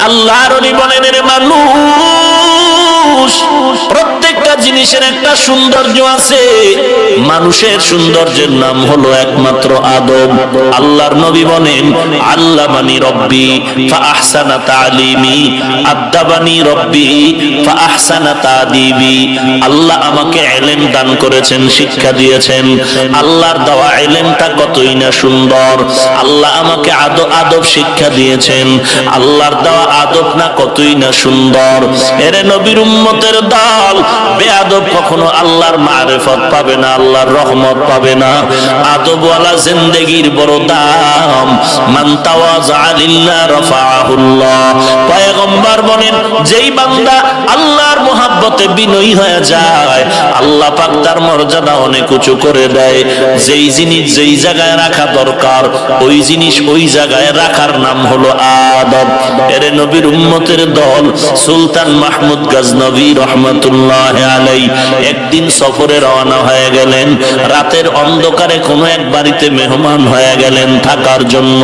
আল্লাহর বলেন এর মানুষ, প্রত্যেকটা জিনিসের একটা সৌন্দর্য আছে। মানুষের সৌন্দর্যের নাম হলো একমাত্র আদব। আল্লাহর নবী বলেন আল্লাহ বানি রব্বি ফাহসানা তালিমি আদাবানি রব্বি ফাহসানা তাদিবি। আল্লাহ আমাকে এলেম দান করেছেন, শিক্ষা দিয়েছেন। আল্লাহর দেওয়া এলেমটা কতই না সুন্দর। আল্লাহ আমাকে আদব আদব শিক্ষা দিয়েছেন। আল্লাহর দেওয়া আদব না কতই না সুন্দর। এরে নবীর উম্মতের দল বেআদব কখনো আল্লাহর মারেফত পাবে না আল্লাহর রহমত পাবে না। আদবওয়ালা জিন্দেগির বড় দাম। মান তাওয়াজা লিল্লাহ রাফাহুল্লাহ পয়গম্বর বলেন যেই বান্দা আল্লাহর মোহাব্বতে বিনয়ী হয়ে যায় আল্লাহ পাক তার মর্যাদা অনেক উঁচু করে দেয়। যেই জিনিস যেই জায়গায় রাখা দরকার ওই জিনিস ওই জায়গায় রাখার নাম হলো আদব। এর নবীর উম্মতের দল সুলতান মাহমুদ গজনবী রহমতুল্লাহ আলাই একদিন সফরে রওনা হয়ে গেলেন। রাতের অন্ধকারে কোনো এক বাড়িতে মেহমান হয়ে গেলেন থাকার জন্য।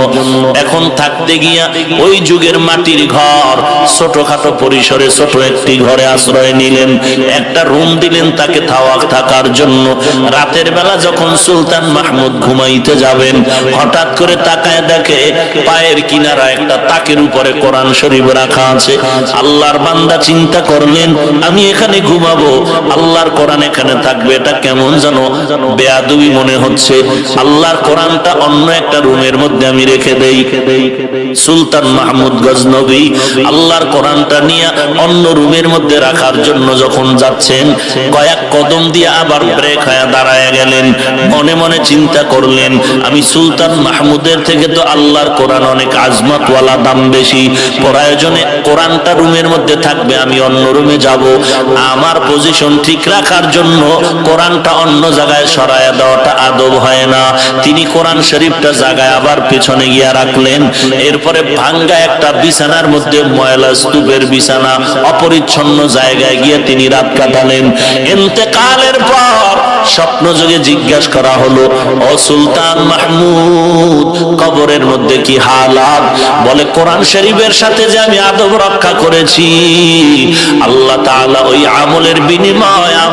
এখন থাকতে গিয়া ওই যুগের মাটির ঘর, ছোটখাটো পরিসরে ছোট একটি ঘরে আশ্রয় নিলেন। একটা রুম দিলেন তাকে থাওয়া থাকার জন্য। রাতের বেলা যখন সুলতান মাহমুদ ঘুমাইতে যাবেন, হঠাৎ করে তাকায় দেখে পায়ের কিনারা একটা তাকের উপরে কোরআন শরীফ রাখা আছে। আল্লাহর বান্দা চিন্তা করলেন, আমি এখানে ঘুমাবো আল্লাহর কোরআন এখানে থাকবে, এটা কেমন জানো বেয়াদুবি মনে হচ্ছে। আল্লাহর কোরআনটা অন্য একটা রুমের মধ্যে আমি রেখে দেই। সুলতান মাহমুদ গজনবী আল্লাহর কোরআনটা নিয়ে অন্য রুমের মধ্যে রাখার জন্য যখন যাচ্ছেন, কয়েক কদম দিয়ে আবার ব্রেক হয়ে দাঁড়ায় গেলেন, মনে মনে চিন্তা করলেন, আমি সুলতান মাহমুদের থেকে তো আল্লাহর কোরআন অনেক আজমতওয়ালা দাম বেশি, প্রয়োজনে কোরআনটা রুমের মধ্যে থাকবে, আমি অন্য রুমে যাব। আমার পজিশন ঠিক রাখার জন্য কোরআনটা অন্য জায়গায় সরায় দেওয়াটা আদব হয় না। তিনি কোরআন শরীফটা জায়গায় আবার পেছনে গিয়া রাখলেন। এরপরে ভাঙ্গা একটা বিছানার মধ্যে ময়লা স্তূপের বিছানা অপরিচ্ছন্ন জায়গায় গিয়ে তিনি রাত কাটালেন। এতেকালের পর স্বপ্ন যোগে জিজ্ঞাসা করা হলো, ও সুলতান মাহমুদ, কবরের মধ্যে কি হালাত? বলে, কোরআন শরীফের সাথে যে আমি আদব রক্ষা করেছি, আল্লাহ তাআলা ওই আমলের বিনিময়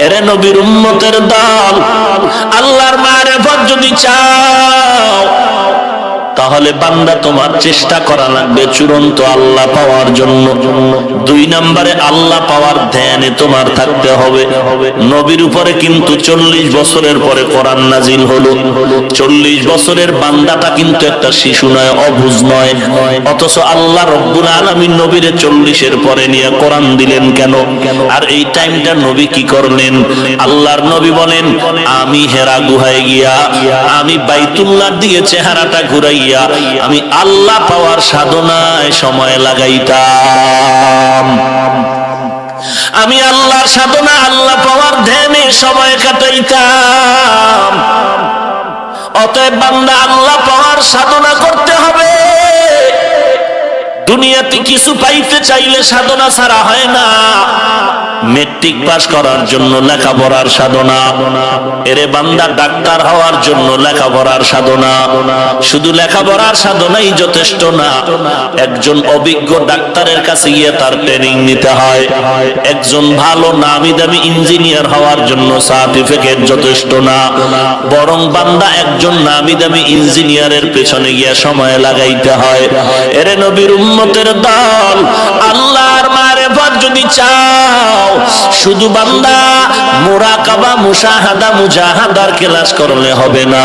এরে নবীর উম্মতের দল আল্লাহর মারেফত যদি চাও তাহলে বান্দা তোমার চেষ্টা করা লাগবে চূড়ান্ত আল্লাহ পাওয়ার জন্য। দুই নম্বরে আল্লাহ পাওয়ার ধ্যানে তোমার থাকতে হবে। নবীর উপরে কিন্তু চল্লিশ বছরের পরে কোরআন নাজিল হলো। চল্লিশ বছরের বান্দাটা কিন্তু একটা শিশু নয়, অবুজ নয়। অথচ আল্লাহ রব্বুল আলমিন নবীরে চল্লিশের পরে নিয়ে কোরআন দিলেন কেন? আর এই টাইমটা নবী কি করলেন? আল্লাহর নবী বলেন, আমি হেরা গুহায় গিয়া, আমি বাইতুল্লাহ দিয়ে চেহারাটা ঘুরাইয়া আমি আল্লাহ পাওয়ার সাধনায় সময় লাগাইতাম। আমি আল্লাহর সাধনা, আল্লাহ পাওয়ার ধ্যানে সময় কাটাইতাম। অতএব বান্দা, আল্লাহ পাওয়ার সাধনা দুনিয়াতে কিছু পাইতে চাইলে সাধনা ছাড়া হয় না। মেট্রিক পাস করার জন্য লেখাপড়ার সাধনা। এরে বান্দা, ডাক্তার হওয়ার জন্য লেখাপড়ার সাধনা। শুধু লেখাপড়ার সাধনাই যথেষ্ট না। একজন অভিজ্ঞ ডাক্তারের কাছে গিয়ে তার ট্রেনিং নিতে হয়। একজন ভালো নামি দামি ইঞ্জিনিয়ার হওয়ার জন্য সার্টিফিকেট যথেষ্ট না। বরং বান্দা একজন নামি দামি ইঞ্জিনিয়ারের পেছনে গিয়ে সময় লাগাইতে হয়। এরে নবীর উম্মতের দল, আল্লাহর মারেফত যদি চাও, শুধু বান্দা মুরাকাবা, মুশাহাদা, মুজাহাদার ক্লাস করলে হবে না।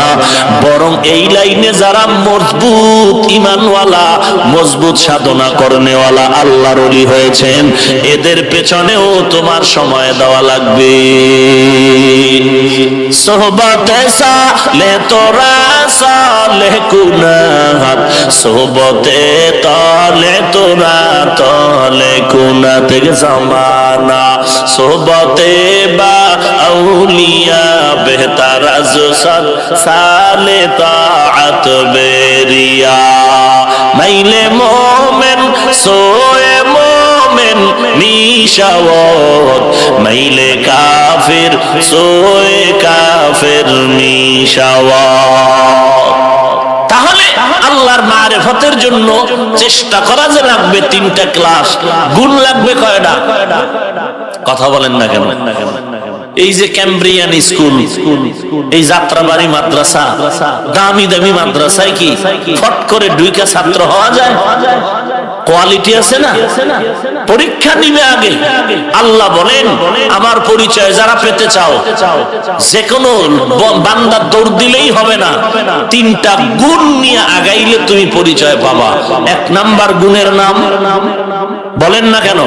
বরং এই লাইনে যারা মজবুত ইমানওয়ালা, মজবুত সাধনা করনেওয়ালা আল্লাহর ওলি হয়েছেন, এদের পেছনেও তোমার সময় দেওয়া লাগবে। সোহবত সালে তোরা সালে কুনাহাত সোবতে তলে তোরা তলে কুনা থেকে জমানা সোবতে বা আউলিয়া, বেহতার সৎ সালে তাআত বেরিয়া। মাইলে মোমেন, সোয়ে মোমেন নিশাওত মাইলে কাফির, সোয়ে কাফির নিশাওত আল্লাহর মারেফতের জন্য চেষ্টা করা যে লাগবে তিনটা ক্লাস। গুণ লাগবে কয়টা? কথা বলেন না কেন? এই যে ক্যাম্ব্রিয়ান স্কুল, এই যাত্রাবাড়ি মাদ্রাসা, দামি দামি মাদ্রাসায় কি ফট করে দুইটা ছাত্র হওয়া যায়? কোয়ালিটি আছে না? পরীক্ষা নিবে আগে। আল্লাহ বলেন, আমার পরিচয় যারা পেতে চাও যে কোনো বান্দার দৌড় দিলেই হবে না। তিনটা গুণ নিয়ে আগাইলে তুমি পরিচয় পাবা। এক নাম্বার গুণের নাম, বলেন না কেন?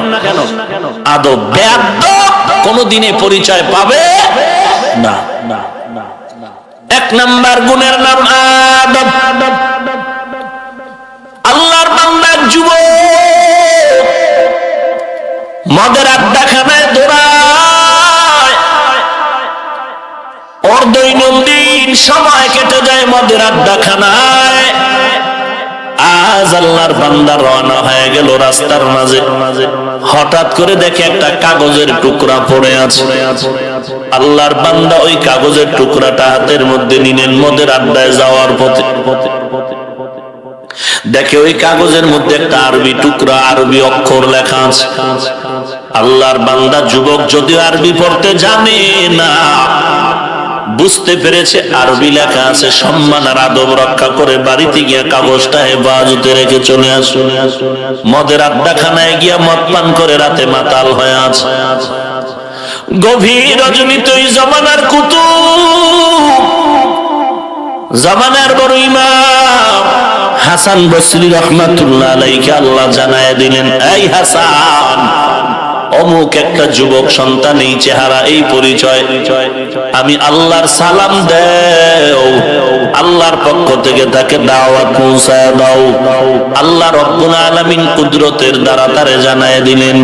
আদব। বেয়াদ্দ কোনো দিনে পরিচয় পাবে না। এক নাম্বার গুণের নাম আদব। আল্লাহর বান্দার আজ রওনা হয়ে গেল রাস্তার মাঝে। হঠাৎ করে দেখে একটা কাগজের টুকরা পড়ে আছে। আল্লাহর বান্দা ওই কাগজের টুকরাটা হাতের মধ্যে নিলেন মদের আড্ডায় যাওয়ার পথে। দেখে ওই কাগজের মধ্যে একটা আরবি টুকরা, আরবি অক্ষর লেখা আছে। আল্লাহর বান্দা যুবক যদিও আরবি পড়তে জানে না, বুঝতে পেরেছে আরবি লেখা আছে, সম্মান আর আদব রক্ষা করে বাড়িতে গিয়া কাগজটা হেফাজতে রেখে চলে আসুন। মদের আড্ডাখানায় গিয়া মদ পান করে রাতে মাতাল হয়ে আছে। গভীর রজনীত জমানার কুতুব, জামানার বড় ইমাম। হাসান বসরি রহমাতুল্লাহ আলাইকে আল্লাহ জানায় দিলেন, এই হাসান, অমুক একটা যুবক সন্তান, এই চেহারা, এই পরিচয়, আমি আল্লাহর সালাম দেও। আল্লাহর পক্ষ থেকে তাকে দাওয়াত পৌঁছায় দাও। আল্লাহ রব্বুল আলামিন কুদরতের দ্বারা তারে জানায় দিলেন,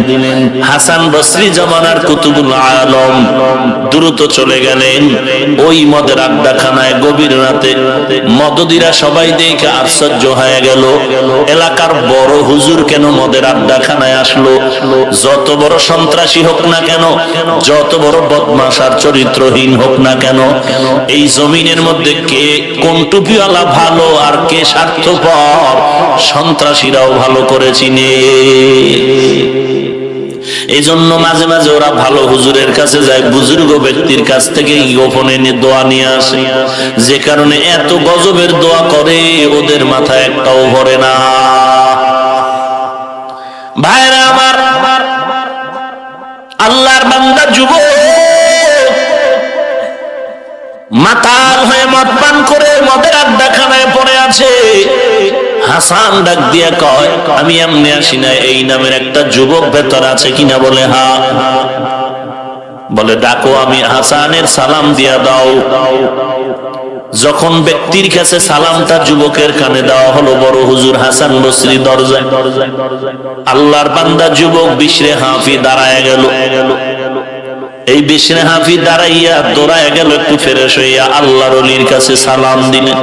হাসান বসরি জামানার কুতুবুল আলম দ্রুত চলে গেলেন। ওই মদের আড্ডাখানায় গভীর রাতে মদদিরা সবাই দেখে আশ্চর্য হয়ে গেল। এলাকার বড় হুজুর কেন মদের আড্ডাখানায় আসলো? যত বড় সন্ত্রাসী হোক না কেন, যত বড় বদমাস আর চরিত্রহীন হোক না কেন, এই জমিনের মধ্যে কে কোন ভালো আর কে স্বার্থপর? সন্ত্রাসীরাও ভালো করে চিনে। এই জন্য মাঝে মাঝে ওরা ভালো হুজুরের কাছে যায়, বুজুর্গ ব্যক্তির কাছ থেকে গোপনে দোয়া নিয়ে আসে। যে কারণে এত গজবের দোয়া করে, ওদের মাথায় একটাও ভরে না। ভাইরা আমার, আল্লাহর বান্দা যুব মাতাল হয়ে মদ পান করে মদের আড্ডাখানায় পড়ে আছে। হাসান ডাক দিয়া কয়, আমি এমনি আসি না এই নামের একটা যুবক ভেতর আছে কিনা বলে, হা। বলে, ডাকো, আমি হাসানের সালাম দিয়া দাও। যখন ব্যক্তির কাছে সালামটা যুবকের কানে দেওয়া হলো, বড় হুজুর হাসান বসরি দরজায়, আল্লাহর বান্দা যুবক বিশ্রে হাফি দাঁড়ায় গেল। এই বিশরে হাফি দাঁড়াইয়া দৌড়ায় গেল, একটু ফেরেশ হইয়া আল্লাহর অলির কাছে সালাম দিলেন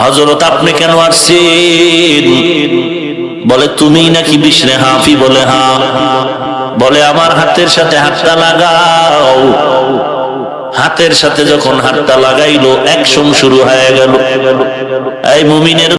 হজরত আপনি কেন আসছেন? বলে তুমি নাকি বিশরে হাফি বলে হা বলে, আমার হাতের সাথে হাতটা লাগাও। হাতের সাথে যখন হাতটা লাগাইলো অ্যাকশন শুরু হয়ে গেল। এই মুমিনের